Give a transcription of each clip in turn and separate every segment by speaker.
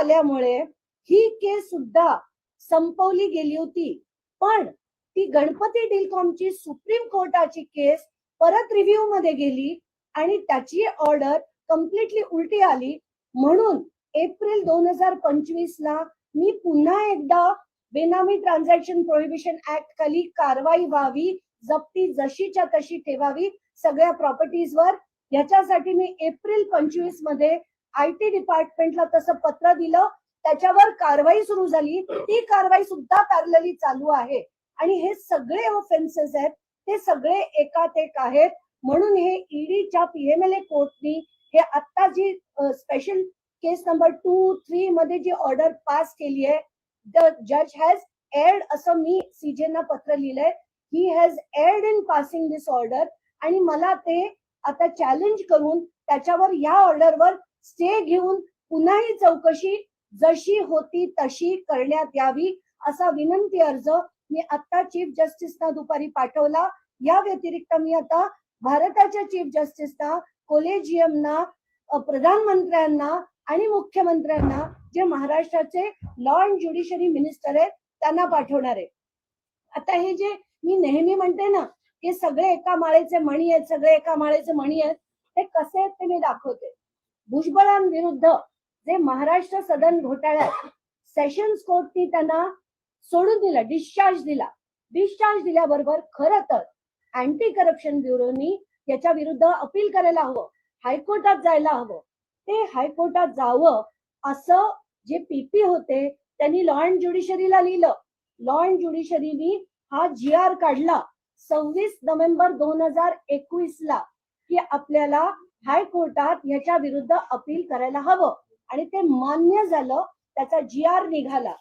Speaker 1: आल्यामुळे ही केस सुद्धा संपवली गेली होती. पण ती गणपती डिलकॉमची सुप्रीम कोर्टाची केस परत रिव्ह्यू मध्ये गेली आणि त्याची ऑर्डर कम्प्लिटली उलटी आली. म्हणून एप्रिल दोन हजार पंचवीस ला मी पुन्हा एकदा बेनामी ट्रान्झॅक्शन प्रोहिबिशन ऍक्ट खाली कारवाई व्हावी जप्ती जशीच्या तशी ठेवावी सगळ्या प्रॉपर्टीजवर याच्यासाठी मी एप्रिल पंचवीसमध्ये आय टी डिपार्टमेंटला तसं पत्र दिलं त्याच्यावर कारवाई सुरू झाली. ती कारवाई सुद्धा पॅरलली चालू आहे. आणि हे सगळे ऑफेन्सेस आहेत ते सगळे एकात एक आहेत. म्हणून हे ईडीच्या पीएमएलए कोर्टनी हे आता जी special case number two three मध्ये जी ऑर्डर पास केली आहे द जज हॅज एर्ड असं मी सीजेना पत्र लिहिलंय. He has erred in passing this order आणि मला ते आता चॅलेंज करून त्याच्यावर या ऑर्डरवर स्टे घेऊन पुन्हा ही चौकशी जशी होती तशी करण्यात यावी असा विनंती अर्ज मी आता चीफ जस्टिसना दुपारी पाठवला. या व्यतिरिक्त मी आता भारताच्या चीफ जस्टिसना कोलेजियमना प्रधानमंत्र्यांना आणि मुख्यमंत्र्यांना जे महाराष्ट्राचे लॉ अँड ज्युडिशरी मिनिस्टर आहेत त्यांना पाठवणार आहे. आता हे जे मी नेहमी म्हणते ना हे सगळे एका माळेचे मणी आहेत सगळे एका माळेचे मणी आहेत ते कसे आहेत ते मी दाखवते. भुजबळांविरुद्ध जे महाराष्ट्र सदन घोटाळ्यात सेशन्स कोर्टनी त्यांना सोडून दिलं डिस्चार्ज दिला. डिस्चार्ज दिल्याबरोबर खरं तर अँटी करप्शन ब्युरोनी याच्या विरुद्ध अपील करायला हवं हायकोर्टात जायला हवं. ते हायकोर्टात जावं असं जे पीपी होते त्यांनी लॉ अँड ज्युडिशरीला लिहिलं. लॉ अँड ज्युडिशरीनी हा जी आर काढला सव्वीस नोव्हेंबर दोन हजार एकवीस ला की आपल्याला हायकोर्टात याच्या विरुद्ध अपील करायला हवं. आणि ते मान्य झालं त्याचा जी आर निघाला.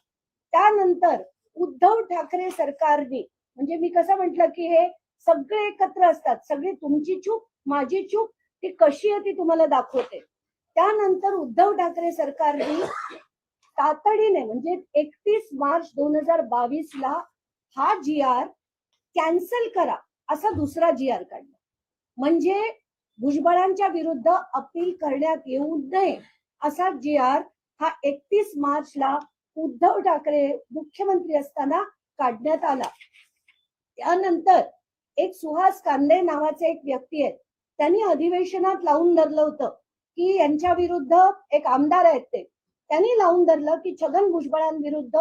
Speaker 1: त्यानंतर उद्धव ठाकरे सरकारने म्हणजे मी कसं म्हंटल की हे सगळे एकत्र असतात सगळी तुमची चूक माझी चूक ती कशी आहे ती तुम्हाला दाखवते. त्यानंतर उद्धव ठाकरे सरकारने तातडीने म्हणजे एकतीस मार्च दोन हजार बावीस ला हा जी आर कॅन्सल करा असा दुसरा जी आर काढला. म्हणजे भुजबळांच्या विरुद्ध अपील करण्यात येऊ नये असा जी आर हा एकतीस मार्चला उद्धव ठाकरे मुख्यमंत्री असताना काढण्यात आला. त्यानंतर एक सुहास कांदे नावाचे एक व्यक्ती आहेत त्यांनी अधिवेशनात लावून धरलं होतं की यांच्या विरुद्ध एक आमदार आहेत ते. त्यांनी लावून धरलं की छगन भुजबळांविरुद्ध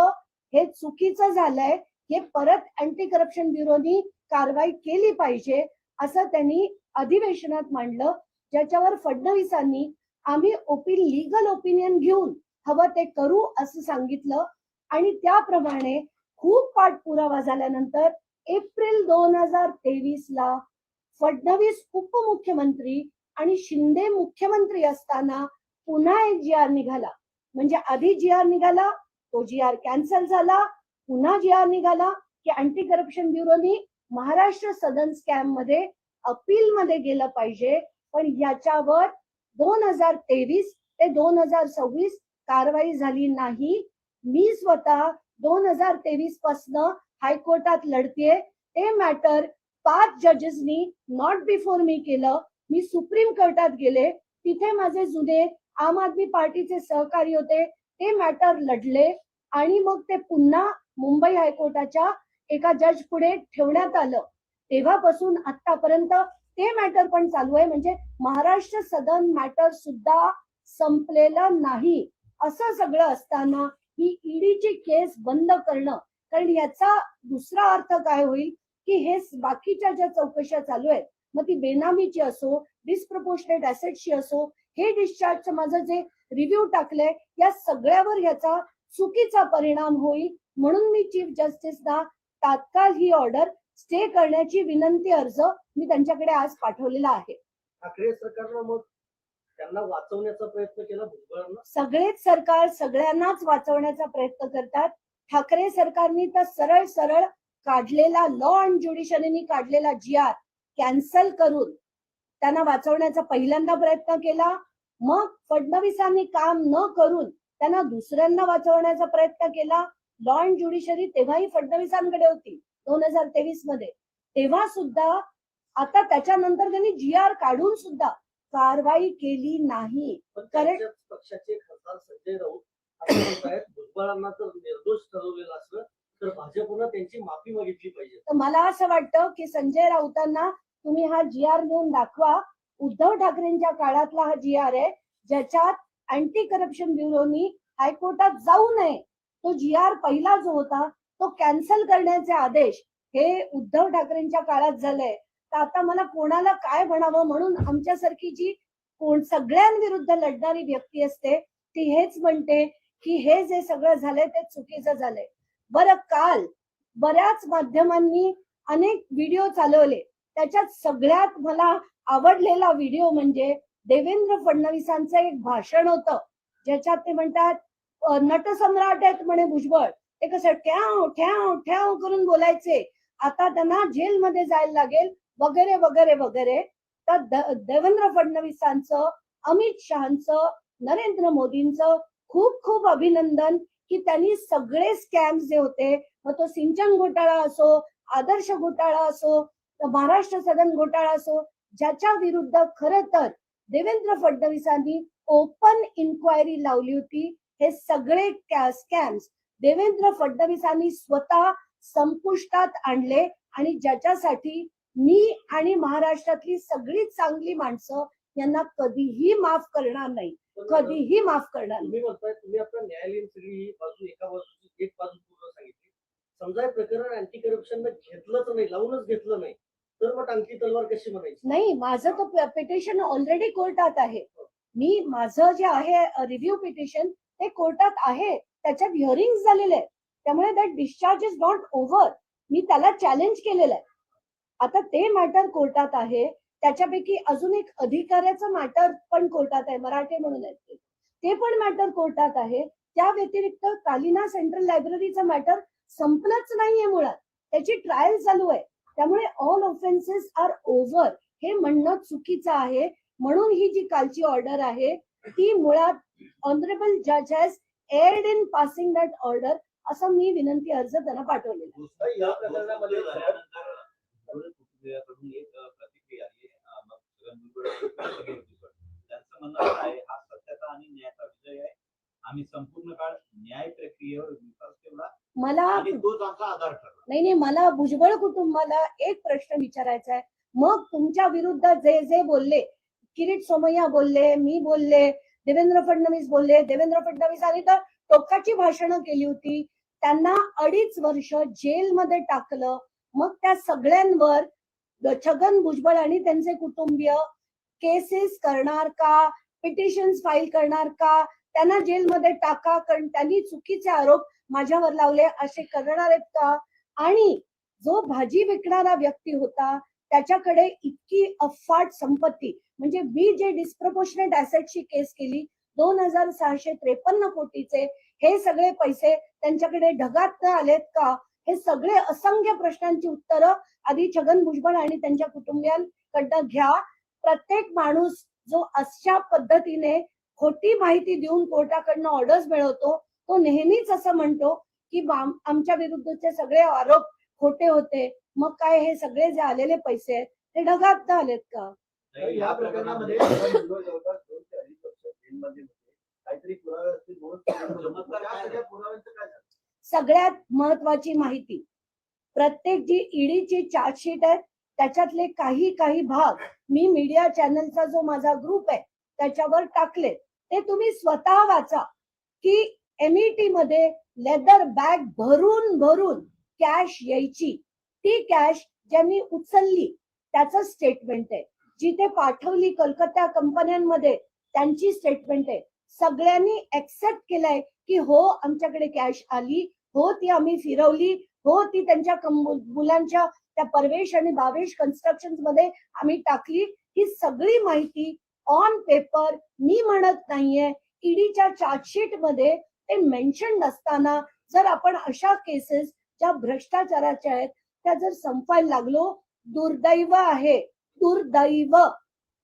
Speaker 1: हे चुकीचं झालंय हे परत अँटी करप्शन ब्युरोनी कारवाई केली पाहिजे असं त्यांनी अधिवेशनात मांडलं ज्याच्यावर फडणवीसांनी आम्ही ओपिन लिगल ओपिनियन घेऊन हवं ते करू असं सांगितलं. आणि त्याप्रमाणे खूप पाठपुरावा झाल्यानंतर एप्रिल दोन हजार तेवीस ला फडणवीस उपमुख्यमंत्री आणि शिंदे मुख्यमंत्री असताना पुन्हा एक जी आर निघाला. म्हणजे आधी जी आर निघाला तो जी आर कॅन्सल झाला पुन्हा जी आर निघाला की अँटी करप्शन ब्युरोनी महाराष्ट्र सदन स्कॅममध्ये अपील मध्ये गेलं पाहिजे. पण याच्यावर दोन हजार तेवीस ते दोन हजार सव्वीस कारवाई झाली नाही. मी स्वतः दोन हजार तेवीस पासनं हायकोर्टात लढतीये. ते मॅटर पाच जजेसनी नॉट बिफोर मी केलं. मी सुप्रीम कोर्टात गेले. तिथे माझे जुने आम आदमी पार्टीचे सहकारी होते. ते मॅटर लढले. आणि मग ते पुन्हा मुंबई हायकोर्टाच्या एका जज पुढे ठेवण्यात आलं. तेव्हापासून आतापर्यंत ते मॅटर पण चालू आहे. म्हणजे महाराष्ट्र सदन मॅटर सुद्धा संपलेलं नाही. असं सगळं असताना ही ईडीची केस बंद करणं कारण याचा दुसरा अर्थ काय होईल? की हे बाकीच्या ज्या चौकशा चालू आहेत मग ती बेनामीची असो डिस्प्रपोर्शनेट ऍसेटची असो हे डिस्चार्जचं माझं जे रिव्ह्यू टाकलंय या सगळ्यावर याचा चुकीचा परिणाम होईल. म्हणून मी चीफ जस्टिसना तात्काळ ही ऑर्डर स्टे करण्याची विनंती अर्ज मी त्यांच्याकडे आज पाठवलेला आहे.
Speaker 2: ठाकरे सरकारनं मग त्यांना वाचवण्याचा प्रयत्न केला भुजबळांना?
Speaker 1: सगळेच सरकार सगळ्यांनाच वाचवण्याचा प्रयत्न करतात. ठाकरे सरकारने तर सरळ सरळ काढलेला लॉ अँड ज्युडिशरीनी काढलेला जी आर कॅन्सल करून त्यांना वाचवण्याचा पहिल्यांदा प्रयत्न केला. मग फडणवीसांनी काम न करून त्यांना दुसऱ्यांना वाचवण्याचा प्रयत्न केला. लॉ अँड ज्युडिशरी तेव्हाही फडणवीसांकडे होती. दोन हजार तेवीसमध्ये. तेव्हा सुद्धा आता त्याच्यानंतर त्यांनी जी आर काढून सुद्धा कारवाई केली नाही.
Speaker 2: त्यांच्याच पक्षाचे खासदार संजय राऊत भुजबळांना जर निर्दोष ठरवलेलं असलं तर भाजपनं त्यांची माफी मागितली पाहिजे.
Speaker 1: तर मला असं वाटतं की संजय राऊतांना तुम्ही हा जी आर घेऊन दाखवा. उद्धव ठाकरेंच्या काळातला हा जी आर आहे ज्याच्यात अँटी करप्शन ब्युरोनी हायकोर्टात जाऊ नये. तो जी आर पहिला जो होता. तो कॅन्सल करण्याचे आदेश हे उद्धव ठाकरेंच्या काळात झालंय. तर आता मला कोणाला काय म्हणावं म्हणून आमच्यासारखी जी कोण सगळ्यांविरुद्ध लढणारी व्यक्ती असते ती हेच म्हणते की हे जे सगळं झालंय ते चुकीचं झालंय. बरं काल बऱ्याच माध्यमांनी अनेक व्हिडिओ चालवले. त्याच्यात सगळ्यात मला आवडलेला व्हिडिओ म्हणजे देवेंद्र फडणवीसांचं एक भाषण होतं ज्याच्यात ते म्हणतात नटसम्राट आहेत म्हणे भुजबळ. ते कसं ठ्याव ठ्याव ठ्याव करून बोलायचे. आता त्यांना जेलमध्ये जायला लागेल वगैरे वगैरे वगैरे. तर देवेंद्र फडणवीसांचं अमित शहाचं नरेंद्र मोदींचं खूप खूप अभिनंदन की त्यांनी सगळे स्कॅम जे होते मग तो सिंचन घोटाळा असो आदर्श घोटाळा असो महाराष्ट्र सदन घोटाळा असो ज्याच्या विरुद्ध खर तर देवेंद्र फडणवीसांनी ओपन इन्क्वायरी लावली होती. हे सगळे स्कॅम्स. देवेंद्र फडणवीसांनी स्वतः संपुष्टात आणले आणि ज्याच्यासाठी मी आणि महाराष्ट्रातली सगळी चांगली माणसं यांना कधीही माफ करणार नाही. कधीही माफ करणार नाही.
Speaker 2: तुम्ही आता न्यायालयीन सगळी बाजू एका बाजूची एक बाजू पूर्ण सांगितली. समजा प्रकरण अँटी करप्शन घेतलंच नाही लावूनच घेतलं नाही. तर मग टांगती तलवार कशी म्हणायची?
Speaker 1: नाही माझं तो पिटिशन ऑलरेडी कोर्टात आहे. मी माझं जे आहे रिव्ह्यू पिटिशन ते कोर्टात आहे. त्याच्यात हिअरिंग झालेले आहेत. त्यामुळे that discharge is not over मी त्याला चॅलेंज केलेलं आहे. आता ते मॅटर कोर्टात आहे. त्याच्यापैकी अजून एक अधिकाऱ्याचं मॅटर पण कोर्टात आहे. मराठे म्हणून आहेत ते. ते पण मॅटर कोर्टात आहे. त्या व्यतिरिक्त कालिना सेंट्रल लायब्ररीचं मॅटर संपलंच नाहीये मुळात. त्याची ट्रायल चालू आहे. त्यामुळे ऑल ऑफेन्सेस आर ओव्हर हे म्हणणं चुकीचं आहे. म्हणून ही जी कालची ऑर्डर आहे ती मुळात ऑनरेबल जज has erred in passing that order असं मी विनंती अर्ज त्यांना पाठवलेला.
Speaker 2: या प्रकरणामध्ये
Speaker 3: आम्ही संपूर्ण काळ न्याय प्रक्रियेवर विश्वास ठेवला.
Speaker 1: मला
Speaker 3: आणि तोच आमचा आधार ठरला.
Speaker 1: नाही नाही मला भुजबळ कुटुंबाला एक प्रश्न विचारायचा आहे. मग तुमच्या विरुद्ध जे जे बोलले किरीट सोमय्या बोलले मी बोलले देवेंद्र फडणवीस बोलले. देवेंद्र फडणवीसांनी तर टोकाची भाषणं केली होती. त्यांना अडीच वर्ष जेलमध्ये टाकलं. मग त्या सगळ्यांवर छगन भुजबळ आणि त्यांचे कुटुंबीय केसेस करणार का? पिटिशन फाईल करणार का? त्यांना जेलमध्ये टाका कारण त्यांनी चुकीचे आरोप माझ्यावर लावले असे करणार आहेत का? आणि जो भाजी विकणारा व्यक्ती होता त्याच्याकडे इतकी अफाट संपत्ती. म्हणजे मी जे डिस्प्रपोर्शनेट ऍसेटची केस केली दोन हजार सहाशे त्रेपन्न कोटीचे हे सगळे पैसे त्यांच्याकडे ढगात न आलेत का? हे सगळे असंख्य प्रश्नांची उत्तरं आधी छगन भुजबळ आणि त्यांच्या कुटुंबियांकडनं घ्या. प्रत्येक माणूस जो अशा पद्धतीने खोटी माहिती देऊन कोर्टाकडनं ऑर्डर्स मिळवतो तो नेहमीच असं म्हणतो की आमच्या विरुद्धचे सगळे आरोप खोटे होते. मग काय हे सगळे जे आलेले पैसे आहेत ते ढगात आलेत का?
Speaker 3: तर
Speaker 4: या प्रकरणामध्ये काहीतरी पुरावे म्हणून
Speaker 1: सगळ्यात महत्वाची माहिती प्रत्येक जी ईडीची चार्जशीट आहे त्याच्यातले काही काही भाग मी मीडिया चॅनलचा जो माझा ग्रुप आहे त्याच्यावर टाकले. ते तुम्ही स्वतः वाचा की एमईटी मध्ये लेदर बॅग भरून भरून कॅश यायची. ती कॅश ज्यांनी उचलली त्याचं स्टेटमेंट आहे. जिथे पाठवली कलकत्ता कंपन्यांमध्ये त्यांची स्टेटमेंट आहे. सगळ्यांनी एक्सेप्ट केलंय की हो आमच्याकडे कॅश आली हो ती आम्ही फिरवली हो ती त्यांच्या मुलांच्या त्या परवेश आणि बावेश कन्स्ट्रक्शनमध्ये आम्ही टाकली. ही सगळी माहिती ऑन पेपर मी म्हणत नाहीये. ईडीच्या चार्जशीटमध्ये ते मेन्शन असताना जर आपण अशा केसेस ज्या भ्रष्टाचाराच्या आहेत त्या जर संपायला लागलो दुर्दैव आहे. दुर्दैव.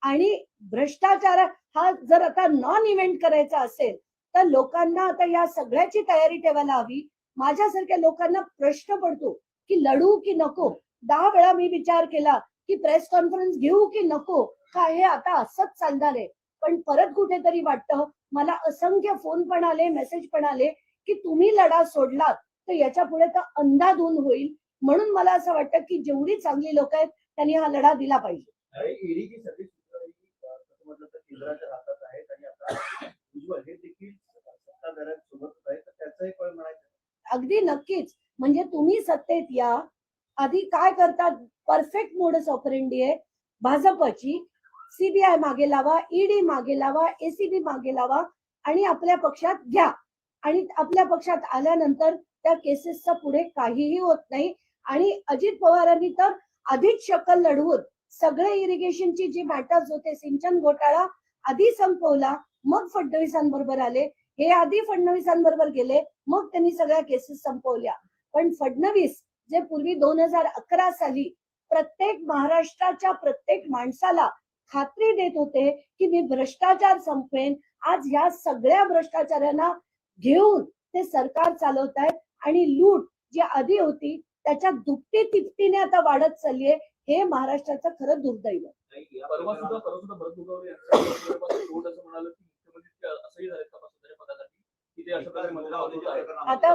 Speaker 1: आणि भ्रष्टाचार हा जर आता नॉन इव्हेंट करायचा असेल तर लोकांना आता या सगळ्याची तयारी ठेवायला हवी. माझ्यासारख्या लोकांना प्रश्न पडतो की लढू की नको? दहा वेळा मी विचार केला की प्रेस कॉन्फरन्स घेऊ की नको? का हे आता असंच चालणार आहे? पण परत कुठेतरी वाटतं मला असंख्य फोन पण आले मेसेज पण आले की तुम्ही लढा सोडलात तर याच्यापुढे तर अंधाधून होईल. म्हणून मला असं वाटतं की जेवढी चांगली लोक आहेत त्यांनी हा लढा दिला पाहिजे. अगदी नक्कीच. म्हणजे तुम्ही सत्तेत या. आधी काय करतात? परफेक्ट मोडस ऑपरेंडी आहे. भाजपची सीबीआय मागे लावा ईडी मागे लावा एसीबी मागे लावा आणि आपल्या पक्षात घ्या. आणि आपल्या पक्षात आल्यानंतर त्या केसेसचा पुढे काहीही होत नाही. आणि अजित पवारांनी तर आधीच शकल लढवून सगळे इरिगेशनची जी मॅटर्स होते सिंचन घोटाळा आधी संपवला मग फडणवीसांबरोबर आले. हे आधी फडणवीसांबरोबर गेले मग त्यांनी सगळ्या केसेस संपवल्या. पण फडणवीस जे पूर्वी दोन हजार अकरा साली प्रत्येक महाराष्ट्राच्या प्रत्येक माणसाला खात्री देत होते की मी भ्रष्टाचार संपवेन आज ह्या सगळ्या भ्रष्टाचारांना घेऊन ते सरकार चालवत आहेत आणि लूट जी आधी होती त्याच्या दुपटी तिपटीने आता वाढत चाललीये हे महाराष्ट्राचं खरं दुर्दैव. आता-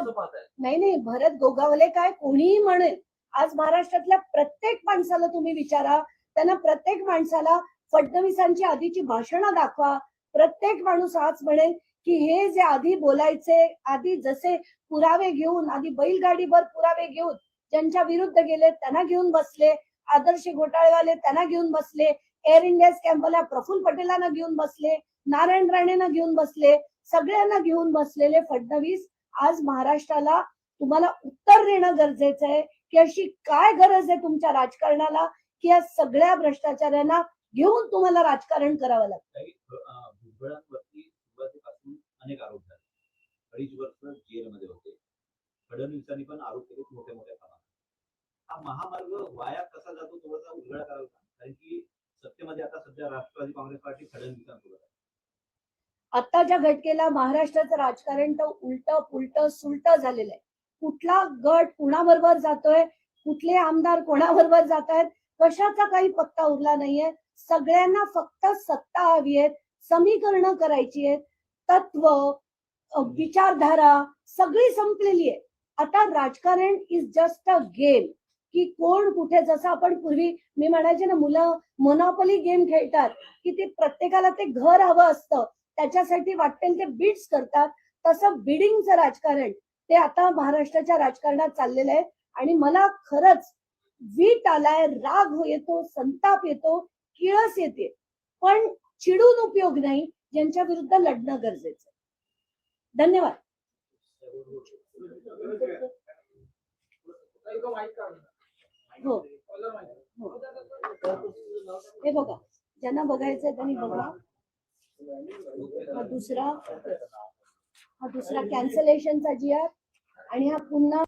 Speaker 1: नाही नाही भरत गोगावले काय कोणीही म्हणेल. आज महाराष्ट्रातल्या प्रत्येक माणसाला तुम्ही विचारा त्यांना प्रत्येक माणसाला फडणवीसांची आधीची भाषणं दाखवा. प्रत्येक माणूस आज म्हणेल की हे जे आधी बोलायचे आधी जसे पुरावे घेऊन आधी बैलगाडीवर पुरावे घेऊन ज्यांच्या विरुद्ध गेले त्यांना घेऊन बसले. आदर्श घोटाळेवाले त्यांना घेऊन बसले. एअर इंडिया स्कॅम्पला प्रफुल्ल पटेलांना घेऊन बसले. नारायण राणेंना घेऊन बसले. सगळ्यांना घेऊन बसलेले फडणवीस आज महाराष्ट्राला तुम्हाला उत्तर देणं गरजेचं आहे. की अशी काय गरज आहे तुमच्या राजकारणाला? की या सगळ्या भ्रष्टाचाऱ्यांना घेऊन तुम्हाला राजकारण करावं लागतं?
Speaker 3: अनेक आरोप झाले. अडीच वर्ष जेलमध्ये होते. फडणवीसांनी पण आरोप केले मोठ्या मोठ्या हा महामार्ग वाया कसा जातो थोडासा उलगडा कराल का? कारण की सत्तेमध्ये आता सध्या राष्ट्रवादी काँग्रेस पार्टी फडणवीसांसोबत आहे.
Speaker 1: आत्ताच्या घटकेला महाराष्ट्राचं राजकारण तर उलट पुलट सुलट झालेलं आहे. कुठला गट कुणाबरोबर जातोय कुठले आमदार कोणाबरोबर जात आहेत कशाचा काही पत्ता उरला नाहीये. सगळ्यांना फक्त सत्ता हवी आहे समीकरणं करायची आहेत तत्व विचारधारा सगळी संपलेली आहे. आता राजकारण इज जस्ट अ गेम की कोण कुठे जसं आपण पूर्वी मी म्हणायचे ना मुलं मोनॉपली गेम खेळतात की ते प्रत्येकाला ते घर हवं असतं. त्याच्यासाठी वाटेल ते बिड्स करतात. तसं बिडिंगचं राजकारण ते आता महाराष्ट्राच्या राजकारणात चाललेलं आहे. आणि मला खरंच वीट आलाय राग हो- येतो संताप येतो किळस येते. पण चिडून उपयोग नाही ज्यांच्या विरुद्ध लढणं गरजेचं धन्यवाद. हो. हो. हे. बघा ज्यांना बघायचंय त्यांनी बघा. हा दुसरा हा दुसरा कॅन्सलेशनचा जी आर आणि हा पुन्हा